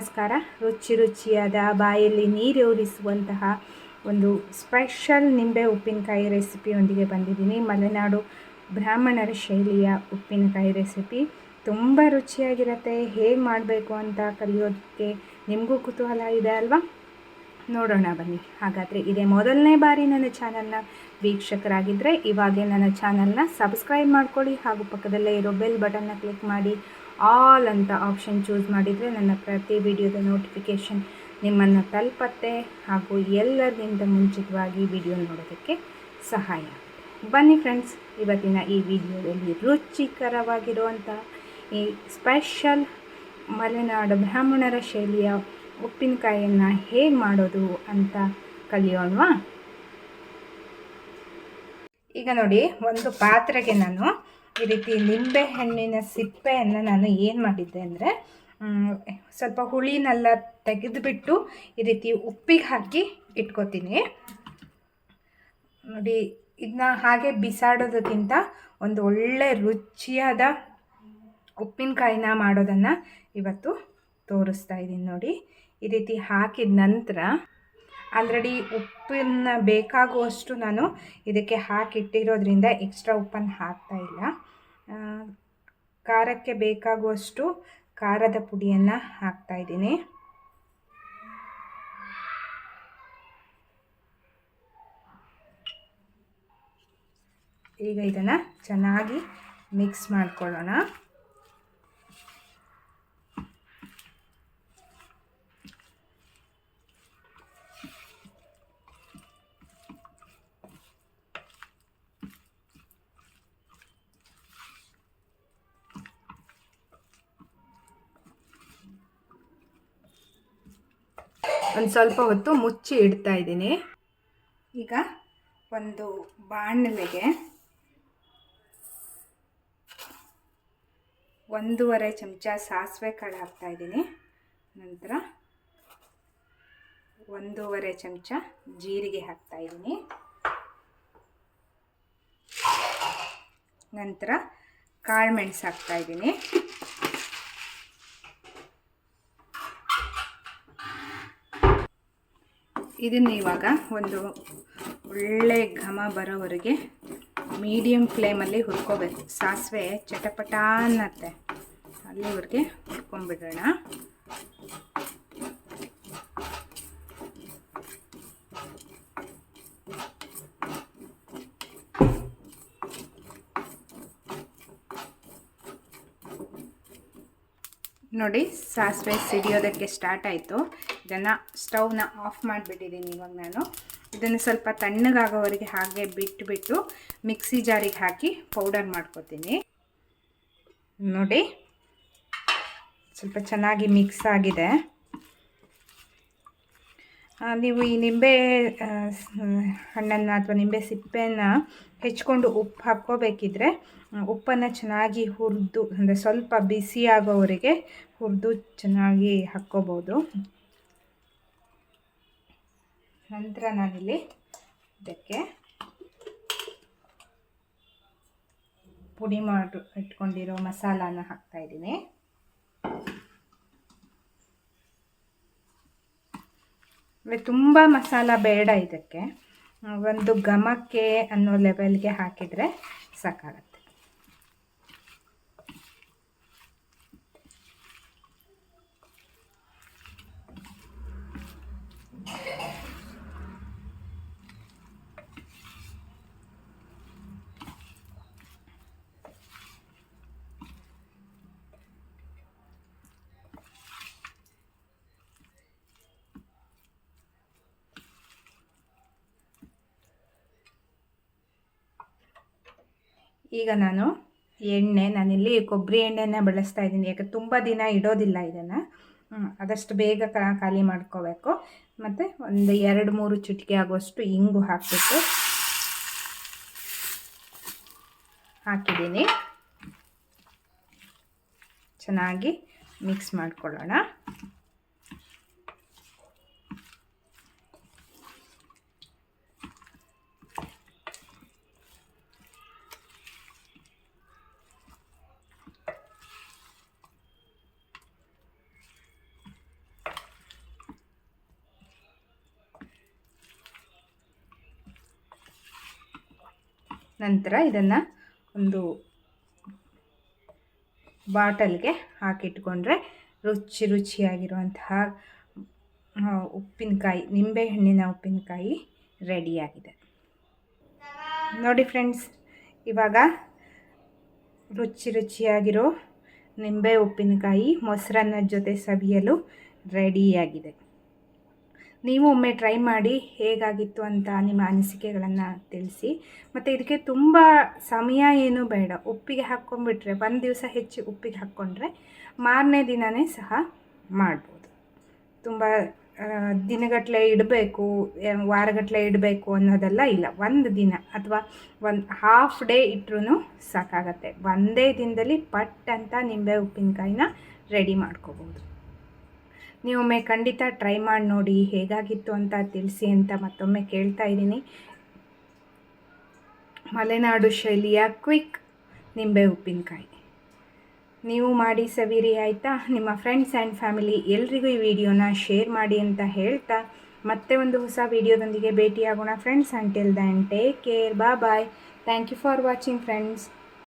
ನಮಸ್ಕಾರ. ರುಚಿ ರುಚಿಯಾದ ಬಾಯಲ್ಲಿ ನೀರೂರಿಸುವಂತಹ ಒಂದು ಸ್ಪೆಷಲ್ ನಿಂಬೆ ಉಪ್ಪಿನಕಾಯಿ ರೆಸಿಪಿಯೊಂದಿಗೆ ಬಂದಿದ್ದೀನಿ. ಮಲೆನಾಡು ಬ್ರಾಹ್ಮಣರ ಶೈಲಿಯ ಉಪ್ಪಿನಕಾಯಿ ರೆಸಿಪಿ. ತುಂಬ ರುಚಿಯಾಗಿರುತ್ತೆ. ಹೇಗೆ ಮಾಡಬೇಕು ಅಂತ ಕಲಿಯೋದಕ್ಕೆ ನಿಮಗೂ ಕುತೂಹಲ ಇದೆ ಅಲ್ವಾ? ನೋಡೋಣ ಬನ್ನಿ. ಹಾಗಾದರೆ ಇದೇ ಮೊದಲನೇ ಬಾರಿ ನನ್ನ ಚಾನಲ್ನ ವೀಕ್ಷಕರಾಗಿದ್ದರೆ ಇವಾಗೇ ನನ್ನ ಚಾನಲ್ನ ಸಬ್ಸ್ಕ್ರೈಬ್ ಮಾಡ್ಕೊಳ್ಳಿ ಹಾಗೂ ಪಕ್ಕದಲ್ಲೇ ಇರೋ ಬೆಲ್ ಬಟನ್ನ ಕ್ಲಿಕ್ ಮಾಡಿ ಆಲ್ ಅಂತ ಆಪ್ಷನ್ ಚೂಸ್ ಮಾಡಿದರೆ ನನ್ನ ಪ್ರತಿ ವಿಡಿಯೋದ ನೋಟಿಫಿಕೇಷನ್ ನಿಮ್ಮನ್ನು ತಲುಪತ್ತೆ ಹಾಗೂ ಎಲ್ಲರಿಗಿಂತ ಮುಂಚಿತವಾಗಿ ವಿಡಿಯೋ ನೋಡೋದಕ್ಕೆ ಸಹಾಯ ಬನ್ನಿ ಫ್ರೆಂಡ್ಸ್ ಇವತ್ತಿನ ಈ ವಿಡಿಯೋದಲ್ಲಿ ರುಚಿಕರವಾಗಿರುವಂಥ ಈ ಸ್ಪೆಷಲ್ ಮಲೆನಾಡು ಬ್ರಾಹ್ಮಣರ ಶೈಲಿಯ ಉಪ್ಪಿನಕಾಯಿಯನ್ನು ಹೇಗೆ ಮಾಡೋದು ಅಂತ ಕಲಿಯೋಣವಾ? ಈಗ ನೋಡಿ, ಒಂದು ಪಾತ್ರೆಗೆ ನಾನು ಈ ರೀತಿ ನಿಂಬೆ ಹಣ್ಣಿನ ಸಿಪ್ಪೆಯನ್ನು ನಾನು ಏನು ಮಾಡಿದ್ದೆ ಅಂದರೆ ಸ್ವಲ್ಪ ಹುಳಿನೆಲ್ಲ ತೆಗೆದುಬಿಟ್ಟು ಈ ರೀತಿ ಉಪ್ಪಿಗೆ ಹಾಕಿ ಇಟ್ಕೋತೀನಿ. ನೋಡಿ ಇದನ್ನ ಹಾಗೆ ಬಿಸಾಡೋದಕ್ಕಿಂತ ಒಂದು ಒಳ್ಳೆ ರುಚಿಯಾದ ಉಪ್ಪಿನಕಾಯಿನ ಮಾಡೋದನ್ನು ಇವತ್ತು ತೋರಿಸ್ತಾ ಇದ್ದೀನಿ ನೋಡಿ. ಈ ರೀತಿ ಹಾಕಿದ ನಂತರ ಆಲ್ರೆಡಿ ಉಪ್ಪನ್ನು ಬೇಕಾಗುವಷ್ಟು ನಾನು ಇದಕ್ಕೆ ಹಾಕಿಟ್ಟಿರೋದ್ರಿಂದ ಎಕ್ಸ್ಟ್ರಾ ಉಪ್ಪನ್ನು ಹಾಕ್ತಾ ಇಲ್ಲ. ಖಾರಕ್ಕೆ ಬೇಕಾಗುವಷ್ಟು ಖಾರದ ಪುಡಿಯನ್ನು ಹಾಕ್ತಾ ಇದ್ದೀನಿ. ಈಗ ಇದನ್ನು ಚೆನ್ನಾಗಿ ಮಿಕ್ಸ್ ಮಾಡ್ಕೊಳ್ಳೋಣ. ಒಂದು ಸ್ವಲ್ಪ ಹೊತ್ತು ಮುಚ್ಚಿ ಇಡ್ತಾ ಇದ್ದೀನಿ. ಈಗ ಒಂದು ಬಾಣಲೆಗೆ ಒಂದೂವರೆ ಚಮಚ ಸಾಸಿವೆ ಕಾಳು ಹಾಕ್ತಾ ಇದ್ದೀನಿ. ನಂತರ ಒಂದೂವರೆ ಚಮಚ ಜೀರಿಗೆ ಹಾಕ್ತಾ ಇದ್ದೀನಿ. ನಂತರ ಕಾಳು ಹಾಕ್ತಾ ಇದನ್ನು ಇವಾಗ ಒಂದು ಒಳ್ಳೆ ಘಮ ಬರೋವರೆಗೆ ಮೀಡಿಯಮ್ ಫ್ಲೇಮಲ್ಲಿ ಹುರ್ಕೋಬೇಕು. ಸಾಸಿವೆ ಚಟಪಟ ಅನ್ನತ್ತೆ ಅಲ್ಲಿವರೆಗೆ ಹುರ್ಕೊಂಬಿಡೋಣ ನೋಡಿ, ಸಾಸಿವೆ ಸಿಡಿಯೋದಕ್ಕೆ ಸ್ಟಾರ್ಟ್ ಆಯಿತು. ಇದನ್ನು ಸ್ಟವ್ನ ಆಫ್ ಮಾಡಿಬಿಟ್ಟಿದ್ದೀನಿ ಇವಾಗ ನಾನು. ಇದನ್ನು ಸ್ವಲ್ಪ ತಣ್ಣಗಾಗೋವರೆಗೆ ಹಾಗೆ ಬಿಟ್ಟುಬಿಟ್ಟು ಮಿಕ್ಸಿ ಜಾರಿಗೆ ಹಾಕಿ ಪೌಡರ್ ಮಾಡ್ಕೊತೀನಿ. ನೋಡಿ, ಸ್ವಲ್ಪ ಚೆನ್ನಾಗಿ ಮಿಕ್ಸ್ ಆಗಿದೆ. ನೀವು ಈ ನಿಂಬೆ ಹಣ್ಣನ್ನು ಅಥವಾ ನಿಂಬೆ ಸಿಪ್ಪೆಯನ್ನು ಹೆಚ್ಕೊಂಡು ಉಪ್ಪು ಹಾಕ್ಕೋಬೇಕಿದ್ರೆ ಉಪ್ಪನ್ನು ಚೆನ್ನಾಗಿ ಹುರಿದು, ಅಂದರೆ ಸ್ವಲ್ಪ ಬಿಸಿ ಆಗೋವರೆಗೆ ಹುರಿದು ಚೆನ್ನಾಗಿ ಹಾಕ್ಕೋಬೋದು. ನಂತರ ನಾನಿಲ್ಲಿ ಇದಕ್ಕೆ ಪುಡಿ ಮಾಡಿ, ಇಟ್ಕೊಂಡಿರೋ ಮಸಾಲಾನ ಹಾಕ್ತಾಯಿದ್ದೀನಿ ತುಂಬ ಮಸಾಲ ಬೇಡ ಇದಕ್ಕೆ. ಒಂದು ಘಮಕ್ಕೆ ಅನ್ನೋ ಲೆವೆಲ್ಗೆ ಹಾಕಿದರೆ ಸಾಕಾಗತ್ತೆ. ಈಗ ನಾನು ಎಣ್ಣೆ, ನಾನಿಲ್ಲಿ ಕೊಬ್ಬರಿ ಎಣ್ಣೆನ ಬಳಸ್ತಾ ಇದ್ದೀನಿ. ಯಾಕೆ ತುಂಬ ದಿನ ಇಡೋದಿಲ್ಲ ಇದನ್ನು. ಆದಷ್ಟು ಬೇಗ ಖಾಲಿ ಮಾಡ್ಕೋಬೇಕು. ಮತ್ತು ಒಂದು ಎರಡು, ಮೂರು ಚಿಟಿಕೆ ಆಗುವಷ್ಟು ಇಂಗು ಹಾಕಿಬಿಟ್ಟು ಹಾಕಿದ್ದೀನಿ. ಚೆನ್ನಾಗಿ ಮಿಕ್ಸ್ ಮಾಡ್ಕೊಳ್ಳೋಣ. ನಂತರ ಇದನ್ನು ಒಂದು ಬಾಟಲ್ಗೆ ಹಾಕಿಟ್ಕೊಂಡ್ರೆ ರುಚಿ ರುಚಿಯಾಗಿರುವಂತಹ ಉಪ್ಪಿನಕಾಯಿ ನಿಂಬೆಹಣ್ಣಿನ ಉಪ್ಪಿನಕಾಯಿ ರೆಡಿಯಾಗಿದೆ. ನೋಡಿ ಫ್ರೆಂಡ್ಸ್, ಇವಾಗ ರುಚಿ ರುಚಿಯಾಗಿರೋ ನಿಂಬೆ ಉಪ್ಪಿನಕಾಯಿ ಮೊಸರನ್ನ ಜೊತೆ ಸವಿಯಲು ರೆಡಿಯಾಗಿದೆ. ನೀವು ಒಮ್ಮೆ ಟ್ರೈ ಮಾಡಿ ಹೇಗಾಗಿತ್ತು ಅಂತ ನಿಮ್ಮ ಅನಿಸಿಕೆಗಳನ್ನು ತಿಳಿಸಿ. ಮತ್ತು ಇದಕ್ಕೆ ತುಂಬ ಸಮಯ ಏನೂ ಬೇಡ. ಉಪ್ಪಿಗೆ ಹಾಕ್ಕೊಂಡ್ಬಿಟ್ರೆ, ಒಂದು ದಿವಸ ಹೆಚ್ಚು ಉಪ್ಪಿಗೆ ಹಾಕ್ಕೊಂಡ್ರೆ ಮಾರನೇ ದಿನವೇ ಸಹ ಮಾಡ್ಬೋದು. ತುಂಬ ದಿನಗಟ್ಟಲೆ ಇಡಬೇಕು ವಾರಗಟ್ಟಲೆ ಇಡಬೇಕು ಅನ್ನೋದೆಲ್ಲ ಇಲ್ಲ. ಒಂದು ದಿನ ಅಥವಾ ಒಂದು ಹಾಫ್ ಡೇ ಇಟ್ಟರೂ ಸಾಕಾಗತ್ತೆ. ಒಂದೇ ದಿನದಲ್ಲಿ ಪಟ್ ಅಂತ ನಿಂಬೆ ಉಪ್ಪಿನಕಾಯಿನ ರೆಡಿ ಮಾಡ್ಕೋಬೋದು. ನೀವೊಮ್ಮೆ ಖಂಡಿತ ಟ್ರೈ ಮಾಡಿ ನೋಡಿ ಹೇಗಾಗಿತ್ತು ಅಂತ ತಿಳಿಸಿ ಅಂತ ಮತ್ತೊಮ್ಮೆ ಕೇಳ್ತಾ ಇದ್ದೀನಿ. ಮಲೆನಾಡು ಶೈಲಿಯ ಕ್ವಿಕ್ ನಿಂಬೆ ಉಪ್ಪಿನಕಾಯಿ. ನೀವು ಮಾಡಿ ಸವಿರಿ ಆಯಿತಾ? ನಿಮ್ಮ ಫ್ರೆಂಡ್ಸ್ ಆ್ಯಂಡ್ ಫ್ಯಾಮಿಲಿ ಎಲ್ರಿಗೂ ಈ ವಿಡಿಯೋನ ಶೇರ್ ಮಾಡಿ ಅಂತ ಹೇಳ್ತಾ ಮತ್ತೆ ಒಂದು ಹೊಸ ವಿಡಿಯೋದೊಂದಿಗೆ ಭೇಟಿಯಾಗೋಣ friends until then take care bye bye thank you for watching friends